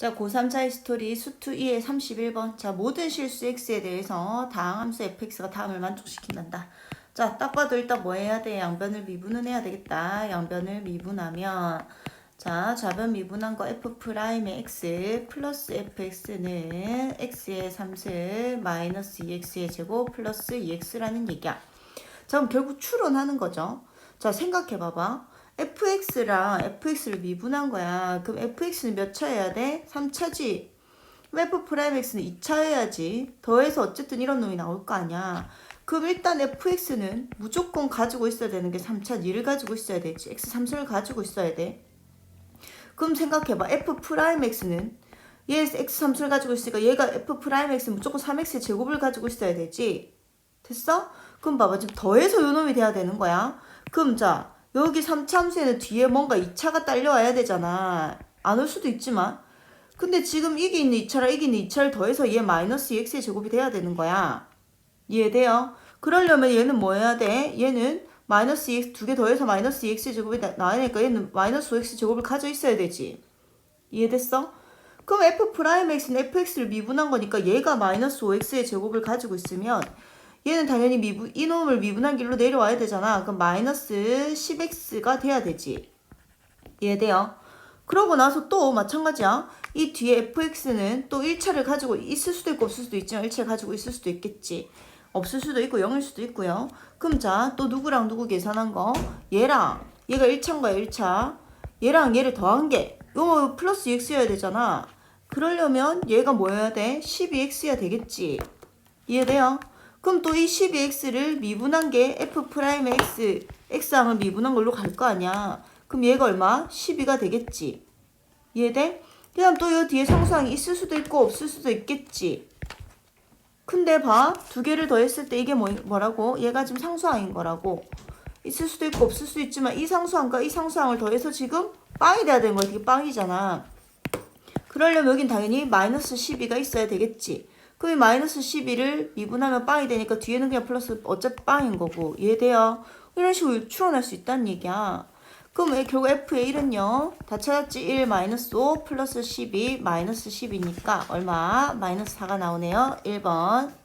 자, 고3 차이 스토리 수투 2의 31번. 자, 모든 실수 x에 대해서 다항 함수 fx가 다음을 만족시킨단다. 자, 딱 봐도 일단 뭐 해야 돼? 양변을 미분은 해야 되겠다. 양변을 미분하면 자, 좌변 미분한 거 f 프라임의 x 플러스 fx는 x의 3승 마이너스 2x의 제곱 플러스 2x라는 얘기야. 자, 그럼 결국 추론하는 거죠. 자, 생각해 봐봐. Fx랑 fx를 미분한 거야. 그럼 fx는 몇 차여야 돼? 3차지. 그럼 f 프라임 x는 2차 해야지. 더해서 어쨌든 이런 놈이 나올 거 아니야. 그럼 일단 fx는 무조건 가지고 있어야 되는 게 3차 2를 가지고 있어야 되지. x 3승을 가지고 있어야 돼. 그럼 생각해봐. f 프라임 x는 얘 x 3승을 가지고 있으니까 얘가 f 프라임 x는 무조건 3x의 제곱을 가지고 있어야 되지. 됐어? 그럼 봐봐. 지금 더해서 요 놈이 돼야 되는 거야. 그럼 자, 여기 3차 함수에는 뒤에 뭔가 2차가 딸려와야 되잖아. 안 올 수도 있지만. 근데 지금 이게 있는 2차랑 이게 있는 2차를 더해서 얘 마이너스 2x의 제곱이 돼야 되는 거야. 이해돼요? 그러려면 얘는 뭐 해야 돼? 얘는 마이너스 2x 두 개 더해서 마이너스 2x의 제곱이 나- 나으니까 얘는 마이너스 5x 제곱을 가져 있어야 되지. 이해됐어? 그럼 f 프라임 x는 fx를 미분한 거니까 얘가 마이너스 5x의 제곱을 가지고 있으면 얘는 당연히 미분 이놈을 미분한 길로 내려와야 되잖아. 그럼 마이너스 10x가 돼야 되지. 이해돼요? 그러고 나서 또 마찬가지야. 이 뒤에 fx는 또 1차를 가지고 있을 수도 있고 없을 수도 있지만 1차를 가지고 있을 수도 있겠지. 없을 수도 있고 0일 수도 있고요. 그럼 자, 또 누구랑 누구 계산한 거? 얘랑 얘가 1차인가 1차. 얘랑 얘를 더한 게 이거 플러스 x여야 되잖아. 그러려면 얘가 뭐여야 돼? 12x야 되겠지. 이해돼요? 그럼 또 이 12x를 미분한 게 f 프라임 x, x항을 미분한 걸로 갈 거 아니야. 그럼 얘가 얼마? 12가 되겠지. 이해돼? 그 다음 또 이 뒤에 상수항이 있을 수도 있고 없을 수도 있겠지. 근데 봐. 두 개를 더했을 때 이게 뭐, 뭐라고? 얘가 지금 상수항인 거라고. 있을 수도 있고 없을 수도 있지만 이 상수항과 이 상수항을 더해서 지금 빵이 돼야 되는 거야. 이게 빵이잖아. 그러려면 여긴 당연히 마이너스 12가 있어야 되겠지. 그럼 이 마이너스 12를 미분하면 빵이 되니까 뒤에는 그냥 플러스 어차피 빵인 거고 이해돼요? 이런 식으로 추론할 수 있다는 얘기야. 그럼 왜 결국 f의 1은요? 다 찾았지? 1 마이너스 5 플러스 12 마이너스 10이니까 얼마? 마이너스 4가 나오네요. 1번.